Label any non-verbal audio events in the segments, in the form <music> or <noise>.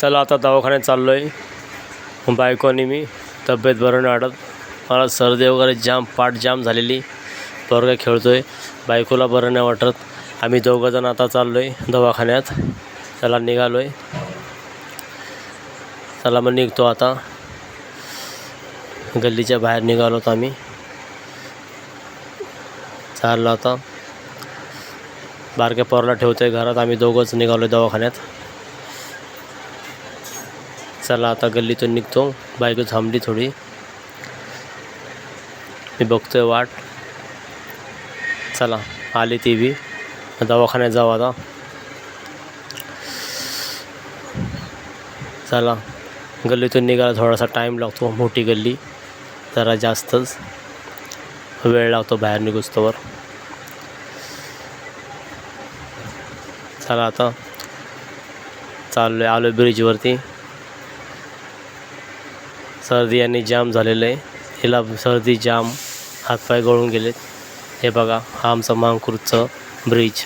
चला आता दवाखान्यात चाललो आहे बायको आणि मी तब्येत बरं नाही वाटत. मला सर्दी वगैरे जाम पाठ जाम झालेली. पोरगा खेळतो आहे बायकोला बरं नाही वाटत. आम्ही दोघंजण आता चाललो आहे दवाखान्यात. चला निघालो आहे चला मग निघतो आता. गल्लीच्या बाहेर निघालो होतो आम्ही. चाललो आता. बारक्या पोरला ठेवतो आहे घरात. आम्ही दोघंच निघालो आहे दवाखान्यात. चला आता गल्लीतून निघतो. बायको थांबली थोडी. मी बघतोय वाट. चला आली ती बी. दवाखान्यात जाऊ आता. चला गल्लीतून निघायला थोडासा टाईम लागतो. मोठी गल्ली. जरा जास्तच. वेळ लावतो बाहेर निघुस्तोवर. चला आता. चाललो आहे आलो आहे ब्रिजवरती सर्दी आणि जाम झालेलं आहे. हिला सर्दी जाम हातपाय गळून गेलेत. हे बघा हा आमचा मांकुरचं ब्रिज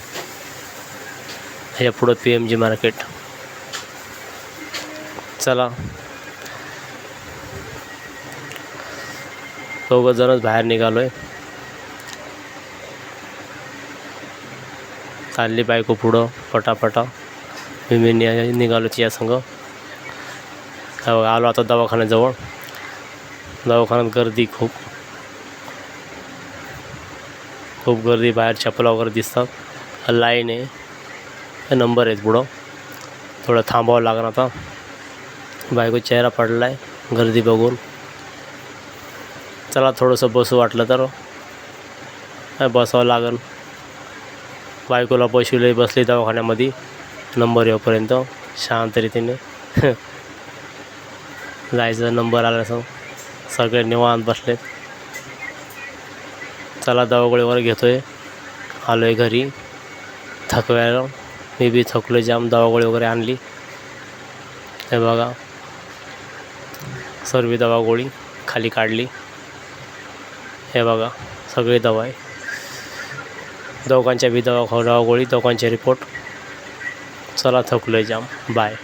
हे पुढं पी एम जी मार्केट चला. दोघं जणच बाहेर निघालो आहे चालली बायको पुढं पटापटा. मी मी निघालो तिच्या संघ. हो, आलो आता दवाखान्याजवळ दवाखान्यात गर्दी खूप. खूप गर्दी बाहेर चपला वगैरे दिसतात. लाईन आहे. नंबर आहेत पुढं. थोडं थांबावं लागणार आता. बायको चेहरा पडला आहे गर्दी बघून. चला थोडंसं बसू वाटलं तर. बसावं लागेल. बायकोला बसविले बसली दवाखान्यामध्ये. नंबर येऊपर्यंत. शांत रीतीने. <laughs> जायचं नंबर आला असं सगळे निवांत बसलेत. चला दवागोळी वगैरे घेतो आहे आलो आहे घरी. थकवायला. मी बी थकलो जाम दवागोळी वगैरे आणली. हे बघा. सर्व दवागोळी खाली काढली. हे बघा. सगळी दवा आहे. दोघांच्या बी दवा दवागोळी दोघांचे रिपोर्ट चला थकलो जाम. बाय